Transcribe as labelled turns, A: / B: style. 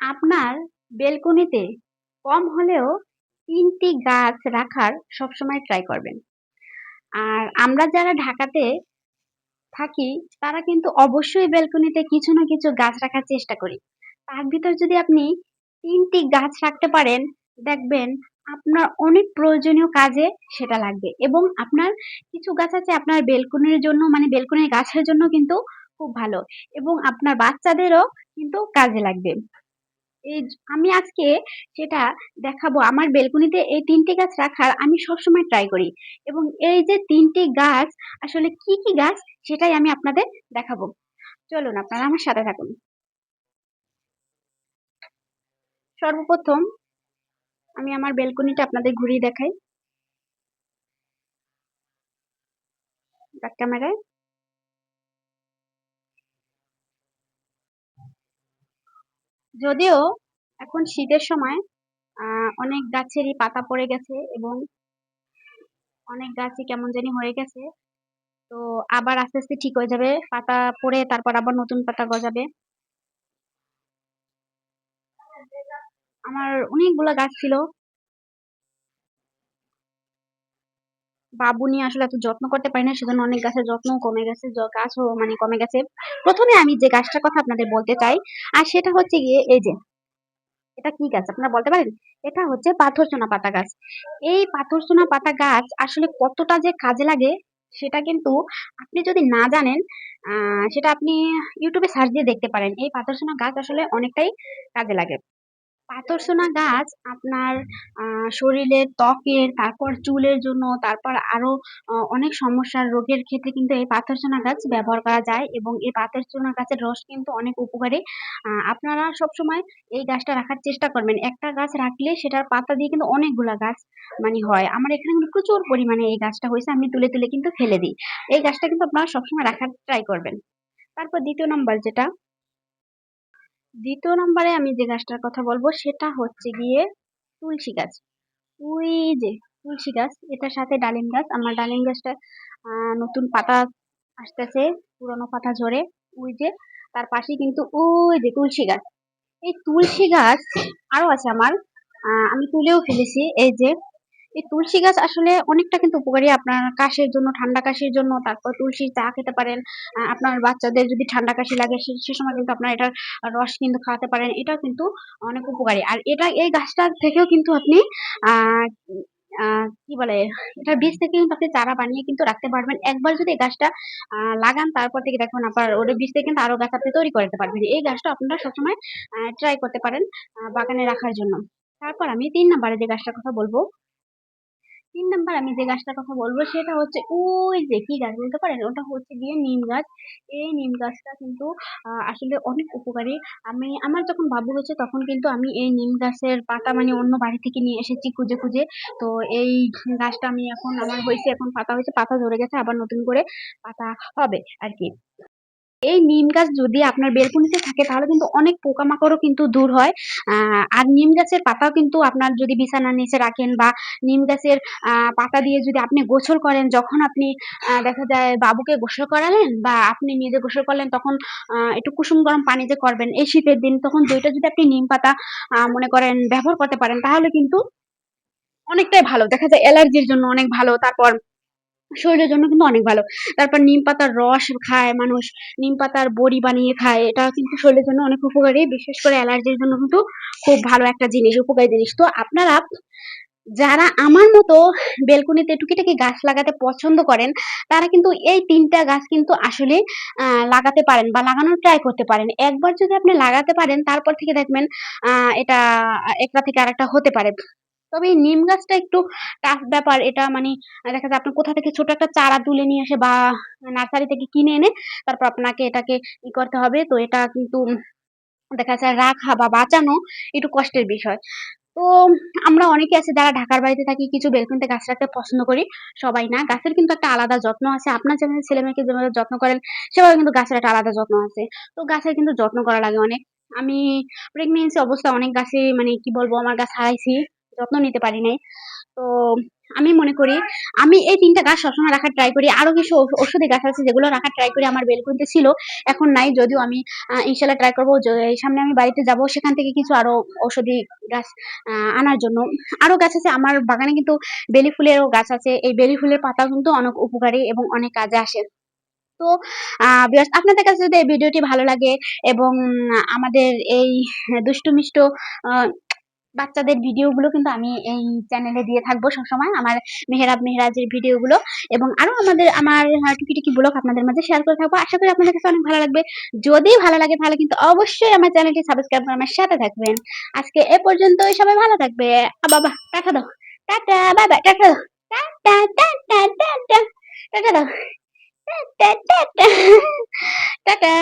A: আপনার বেলকনিতে কম হলেও তিনটি গাছ রাখার সবসময় ট্রাই করবেন। আর আমরা যারা ঢাকাতে থাকি তারা কিন্তু অবশ্যই বেলকনিতে কিছু না কিছু গাছ রাখার চেষ্টা করি। তার ভিতর যদি আপনি তিনটি গাছ রাখতে পারেন, দেখবেন আপনার অনেক প্রয়োজনীয় কাজে সেটা লাগবে এবং আপনার কিছু গাছ আছে আপনার বেলকনির জন্য মানে বেলকনির গাছের জন্য কিন্তু খুব ভালো এবং আপনার বাচ্চাদেরও কিন্তু কাজে লাগবে। এই আমি আজকে সেটা দেখাবো। আমার বেলকনিতে এই ৩ টি গাছ রাখার আমি সবসময় ট্রাই করি এবং এই যে ৩ টি গাছ আসলে কি, কি গাছ সেটাই আমি আপনাদের দেখাবো। চলুন আপনারা আমার সাথে থাকুন। সর্বপ্রথম আমি আমার বেলকনিটা আপনাদের ঘুরিয়ে দেখাই। ক্যামেরায়। যদিও এখন শীতের সময় অনেক গাছেরই পাতা পড়ে গেছে এবং অনেক গাছই কেমন জানি হয়ে গেছে। তো আবার আস্তে, আস্তে ঠিক হয়ে যাবে। পাতা পড়ে তারপর আবার নতুন পাতা গজাবে। আমার অনেকগুলো গাছ ছিল। বাবু নিয়ে আসলে এত যত্ন করতে পারি না। সেজন্য অনেক গাছের যত্ন কমে গেছে। গাছও মানে কমে গেছে। প্রথমে আমি যে গাছটার কথা আপনাদের বলতে চাই, আর সেটা হচ্ছে গিয়ে এই যে এটা কি গাছ আপনারা বলতে পারেন? এটা হচ্ছে পাথরচোনা পাতা গাছ। এই পাথরচোনা পাতা গাছ আসলে কতটা যে কাজে লাগে সেটা কিন্তু আপনি যদি না জানেন সেটা আপনি ইউটিউবে সার্চ দিয়ে দেখতে পারেন। এই পাথরচুনা গাছ আসলে অনেকটাই কাজে লাগে। পাথরচুনা গাছ আপনার শরীরের ত্বকের, তারপর চুলের জন্য, তারপর আরও অ অনেক সমস্যার রোগের ক্ষেত্রে কিন্তু এই পাথরচুনা গাছ ব্যবহার করা যায় এবং এই পাথরচুনা গাছের রস কিন্তু অনেক উপকারী। আপনারা সবসময় এই গাছটা রাখার চেষ্টা করবেন। একটা গাছ রাখলে সেটার পাতা দিয়ে কিন্তু অনেকগুলা গাছ মানে হয়। আমার এখানে কিন্তু প্রচুর পরিমাণে এই গাছটা হয়েছে আমি তুলে, তুলে কিন্তু ফেলে দিই। এই গাছটা কিন্তু আপনারা সবসময় রাখার ট্রাই করবেন। তারপর দ্বিতীয় নম্বর যেটা ২য় নম্বরে আমি যে গাছটার কথা বলব সেটা হচ্ছে গিয়ে তুলসী গাছ। ওই যে তুলসী গাছ, এটার সাথে ডালিম গাছ। আমার ডালিম গাছটা নতুন পাতা আসতেছে, পুরনো পাতা ঝরে। ওই যে তার পাশেই কিন্তু ওই যে তুলসী গাছ। এই তুলসী গাছ আরও আছে আমার। আমি তুলেও ফেলেছি। এই যে এই তুলসী গাছ আসলে অনেকটা কিন্তু উপকারী আপনার কাশির জন্য, ঠান্ডা কাশির জন্য, তারপর তুলসীর চা খেতে পারেন। আপনার বাচ্চাদের যদি ঠান্ডা কাশি লাগে সে সময় কিন্তু আপনার এটার রস কিন্তু খাওয়াতে পারেন। এটাও কিন্তু অনেক উপকারী। আর এটা এই গাছটার থেকেও কিন্তু আপনি কি বলে এটার বীজ থেকে কিন্তু আপনি চারা বানিয়ে কিন্তু রাখতে পারবেন। একবার যদি এই গাছটা লাগান তারপর থেকে দেখবেন আপনার ওটার বীজ থেকে কিন্তু আরও গাছ আপনি তৈরি করতে পারবেন। এই গাছটা আপনারা সবসময় ট্রাই করতে পারেন বাগানে রাখার জন্য। তারপর আমি তিন নাম্বারে যে গাছটার কথা বলব ৩ নাম্বার আমি যে গাছটার কথা বলব সেটা হচ্ছে ওই যে কি গাছ বলতে পারেন? ওটা হচ্ছে গিয়ে নিম গাছ। এই নিম গাছটা কিন্তু আসলে অনেক উপকারী। আমি আমার যখন বাবু হয়েছে তখন কিন্তু আমি এই নিম গাছের পাতা মানে অন্য বাড়ি থেকে নিয়ে এসেছি খুঁজে, খুঁজে। তো এই গাছটা আমি এখন আমার হয়েছে এখন পাতা হয়েছে পাতা ঝরে গেছে আবার নতুন করে পাতা হবে আরকি। এই নিম গাছ যদি আপনার বেলকুনিতে থাকে তাহলে কিন্তু অনেক পোকামাকড়ও কিন্তু দূর হয়। আর নিম গাছের পাতাও কিন্তু আপনার যদি বিছানার নিচে রাখেন বা নিম গাছের পাতা দিয়ে যদি আপনি গোসল করেন, যখন আপনি দেখা যায় বাবুকে গোসল করালেন বা আপনি নিজে গোসল করলেন তখন একটু কুসুম গরম পানি যে করবেন এই শীতের দিন তখন ২ টা যদি আপনি নিম পাতা মনে করেন ব্যবহার করতে পারেন তাহলে কিন্তু অনেকটাই ভালো। দেখা যায় অ্যালার্জির জন্য অনেক ভালো। তারপর শরীরের জন্য কিন্তু অনেক ভালো। তারপর নিম পাতার রস খায় মানুষ, নিম পাতার বড়ি বানিয়ে খায়। এটা কিন্তু শরীরের জন্য অনেক উপকারী। বিশেষ করে অ্যালার্জির জন্য কিন্তু খুব ভালো একটা জিনিস, উপকারী জিনিস। তো আপনারা যারা আমার মতো বেলকনিতে টুকিটাকি গাছ লাগাতে পছন্দ করেন, তারা কিন্তু এই তিনটা গাছ কিন্তু আসলে লাগাতে পারেন বা লাগানোর ট্রাই করতে পারেন। একবার যদি আপনি লাগাতে পারেন তারপর থেকে দেখবেন এটা একটা থেকে আরেকটা হতে পারে। তবে এই নিম গাছটা একটু টাফ ব্যাপার। এটা মানে দেখা যায় আপনার কোথা থেকে ছোট একটা চারা তুলে নিয়ে এসে বা নার্সারি থেকে কিনে এনে তারপর আপনাকে এটাকে ই করতে হবে। তো এটা কিন্তু দেখা যায় রাখা বা বাঁচানো একটু কষ্টের বিষয়। তো আমরা অনেকে আছে যারা ঢাকার বাড়িতে থাকি, কিছু বেলকনিতে গাছ রাখতে পছন্দ করি। সবাই না। গাছের কিন্তু একটা আলাদা যত্ন আছে। আপনার যেমন ছেলেমেয়েকে যেভাবে যত্ন করেন, সেভাবে কিন্তু গাছের একটা আলাদা যত্ন আছে। তো গাছের কিন্তু যত্ন করা লাগে অনেক। আমি প্রেগনেন্সি অবস্থায় অনেক গাছে মানে কি বলব, আমার গাছ হারাইছি। যত্ন নিতে পারি নাই। তো আমি মনে করি আমি এই তিনটা গাছ সবসময় রাখার ট্রাই করি। আরও কিছু ঔষ- ঔষধি গাছ আছে যেগুলো রাখার ট্রাই করি আমার বেলকুনিতে ছিল এখন নাই যদিও আমি ইনশাল্লাহ ট্রাই করব। সামনে আমি বাড়িতে যাব সেখান থেকে কিছু আরও ঔষধি গাছ আনার জন্য। আরও গাছ আছে আমার বাগানে কিন্তু বেলি ফুলেরও গাছ আছে। এই বেলি ফুলের পাতা কিন্তু অনেক উপকারী এবং অনেক কাজে আসে। তো আহ আপনাদের কাছে যদি এই ভিডিওটি ভালো লাগে এবং আমাদের এই দুষ্টু মিষ্টু আহ, বাচ্চাদের ভিডিওগুলো কিন্তু আমি এই চ্যানেলে দিয়ে থাকব সবসময়, আমার মেহেরাব মেহেরাজের ভিডিওগুলো এবং আরও আমাদের, আমার টুকিটাকি ব্লগ আপনাদের মাঝে শেয়ার করে থাকব। আশা করি আপনাদের কাছে অনেক ভালো লাগবে। যদি ভালো লাগে তাহলে কিন্তু অবশ্যই আমার চ্যানেলটি সাবস্ক্রাইব করে আমার সাথে থাকবেন। আজকে এ পর্যন্তই, সবাই ভালো থাকবে। বাবা, টাটা দাও। টাটা বাই টাটা দাও। টাটা টাটা টাটা টাটা দাও। Tata tata tata.